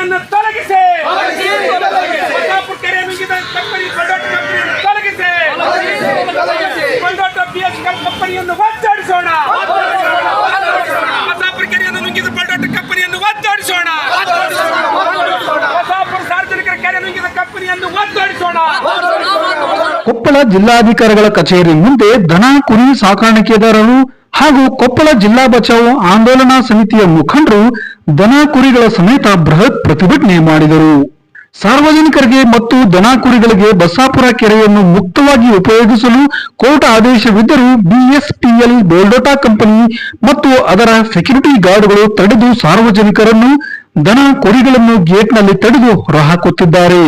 ಕಂಪನಿಯನ್ನು ತೊಲಗಿಸಿ. ಕಂಪನಿಯನ್ನು ಕೊಪ್ಪಳ ಜಿಲ್ಲಾಧಿಕಾರಿಗಳ ಕಚೇರಿ ಮುಂದೆ ದನ ಕುರಿ ಸಾಕಾಣಿಕೆದಾರರು ಹಾಗೂ ಕೊಪ್ಪಳ ಜಿಲ್ಲಾ ಬಚಾವು ಆಂದೋಲನಾ ಸಮಿತಿಯ ಮುಖಂಡರು ದನ ಕುರಿಗಳ ಸಮೇತ ಬೃಹತ್ ಪ್ರತಿಭಟನೆ ಮಾಡಿದರು. ಸಾರ್ವಜನಿಕರಿಗೆ ಮತ್ತು ದನ ಕುರಿಗಳಿಗೆ ಬಸಾಪುರ ಕೆರೆಯನ್ನು ಮುಕ್ತವಾಗಿ ಉಪಯೋಗಿಸಲು ಕೋರ್ಟ್ ಆದೇಶವಿದ್ದರೂ ಬಿಎಸ್ಪಿಎಲ್ ಬೋಲ್ಡೋಟಾ ಕಂಪನಿ ಮತ್ತು ಅದರ ಸೆಕ್ಯೂರಿಟಿ ಗಾರ್ಡ್ಗಳು ತಡೆದು ಸಾರ್ವಜನಿಕರನ್ನು ದನ ಕುರಿಗಳನ್ನು ಗೇಟ್ನಲ್ಲಿ ತಡೆದು ಹೊರಹಾಕುತ್ತಿದ್ದಾರೆ.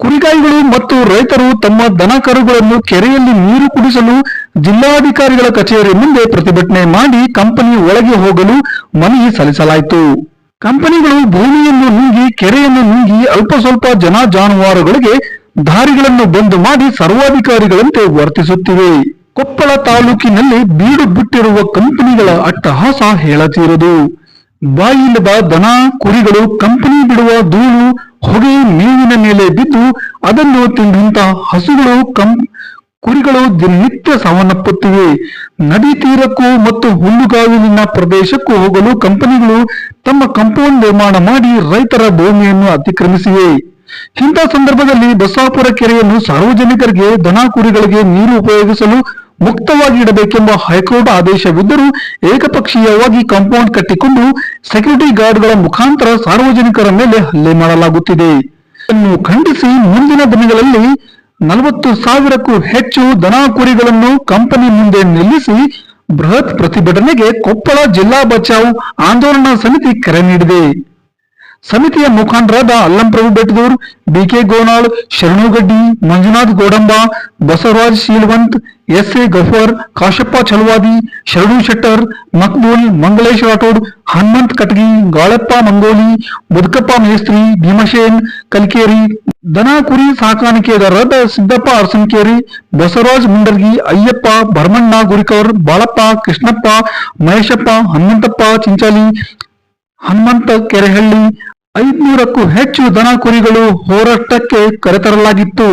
ಕುರಿಗಾಯಿಗಳು ಮತ್ತು ರೈತರು ತಮ್ಮ ದನ ಕರುಗಳನ್ನು ಕೆರೆಯಲ್ಲಿ ನೀರು ಕುಡಿಸಲು ಜಿಲ್ಲಾಧಿಕಾರಿಗಳ ಕಚೇರಿ ಮುಂದೆ ಪ್ರತಿಭಟನೆ ಮಾಡಿ ಕಂಪನಿ ಒಳಗೆ ಹೋಗಲು ಮನವಿ ಸಲ್ಲಿಸಲಾಯಿತು. ಕಂಪನಿಗಳು ಭೂಮಿಯನ್ನು ನುಂಗಿ ಕೆರೆಯನ್ನು ನುಂಗಿ ಅಲ್ಪ ಸ್ವಲ್ಪ ಜನ ಜಾನುವಾರುಗಳಿಗೆ ದಾರಿಗಳನ್ನು ಬಂದ್ ಮಾಡಿ ಸರ್ವಾಧಿಕಾರಿಗಳಂತೆ ವರ್ತಿಸುತ್ತಿವೆ. ಕೊಪ್ಪಳ ತಾಲೂಕಿನಲ್ಲಿ ಬೀಡು ಬಿಟ್ಟಿರುವ ಕಂಪನಿಗಳ ಅಟ್ಟಹಾಸ ಹೇಳತೀರದು. ಬಾಯಿಲ್ಲದ ದನ, ಕುರಿಗಳು ಕಂಪನಿ ಬಿಡುವ ಧೂಳು ಹೊಗೆ ಮೀನಿನ ಮೇಲೆ ಬಿದ್ದು ಅದನ್ನು ತಿಂದಂತ ಹಸುಗಳು ಕಂ ಕುರಿಗಳು ದಿನನಿತ್ಯ ಸಾವನ್ನಪ್ಪುತ್ತಿವೆ. ನದಿ ತೀರಕ್ಕೂ ಮತ್ತು ಹುಲ್ಲುಗಾವಲಿನ ಪ್ರದೇಶಕ್ಕೂ ಹೋಗಲು ಕಂಪನಿಗಳು ತಮ್ಮ ಕಂಪೌಂಡ್ ನಿರ್ಮಾಣ ಮಾಡಿ ರೈತರ ಭೂಮಿಯನ್ನು ಅತಿಕ್ರಮಿಸಿವೆ. ಇಂಥ ಸಂದರ್ಭದಲ್ಲಿ ಬಸಾಪುರ ಕೆರೆಯನ್ನು ಸಾರ್ವಜನಿಕರಿಗೆ, ದನ ಕುರಿಗಳಿಗೆ ನೀರು ಉಪಯೋಗಿಸಲು ಮುಕ್ತವಾಗಿ ಇಡಬೇಕೆಂಬ ಹೈಕೋರ್ಟ್ ಆದೇಶವಿದ್ದರೂ ಏಕಪಕ್ಷೀಯವಾಗಿ ಕಾಂಪೌಂಡ್ ಕಟ್ಟಿಕೊಂಡು ಸೆಕ್ಯೂರಿಟಿ ಗಾರ್ಡ್ಗಳ ಮುಖಾಂತರ ಸಾರ್ವಜನಿಕರ ಮೇಲೆ ಹಲ್ಲೆ ಮಾಡಲಾಗುತ್ತಿದೆ. ಇದನ್ನು ಖಂಡಿಸಿ ಮುಂದಿನ ದಿನಗಳಲ್ಲಿ ನಲವತ್ತು ಸಾವಿರಕ್ಕೂ ಹೆಚ್ಚು ದನ ಕುರಿಗಳನ್ನು ಕಂಪನಿ ಮುಂದೆ ನಿಲ್ಲಿಸಿ ಬೃಹತ್ ಪ್ರತಿಭಟನೆಗೆ ಕೊಪ್ಪಳ ಜಿಲ್ಲಾ ಬಚಾವ್ ಆಂದೋಲನಾ ಸಮಿತಿ ಕರೆ ನೀಡಿದೆ. ಸಮಿತಿಯ ಮುಖಂಡರಾದ Allamprabhu Bettadur BK Gonal, Sharanugaddi, Manjunath Godamba, Basavaraj Shilvanth S A Gafar, Kashappa Chalavadi Sharanu Shettar, Maqbool, Mangalesh Rathod, Hanumanth ಕಟಗಿ, ಗಾಳಪ್ಪ ಮಂಗೋಲಿ, ಮುದುಕಪ್ಪ ಮೇಸ್ತ್ರಿ ಭೀಮಶೇನ್ ಕಲ್ಕೇರಿ ದನ ಕುರಿ ಸಾಕಾಣಿಕೆದಾರರಾದ ಸಿದ್ದಪ್ಪ ಅರಸನ್ಕೇರಿ, ಬಸವರಾಜ್ ಮುಂಡರ್ಗಿ, ಅಯ್ಯಪ್ಪ, ಭರಮಣ್ಣ ಗುರಿಕವರ್, ಬಾಳಪ್ಪ, ಕೃಷ್ಣಪ್ಪ, ಮಹೇಶಪ್ಪ, ಹನುಮಂತಪ್ಪ, ಚಿಂಚಾಲಿ ಹನುಮಂತ ಕೆರೆಹಳ್ಳಿ ಐದ್ನೂರಕ್ಕೂ ಹೆಚ್ಚು ದನ ಕುರಿಗಳು ಹೋರಾಟಕ್ಕೆ ಕರೆತರಲಾಗಿತ್ತು.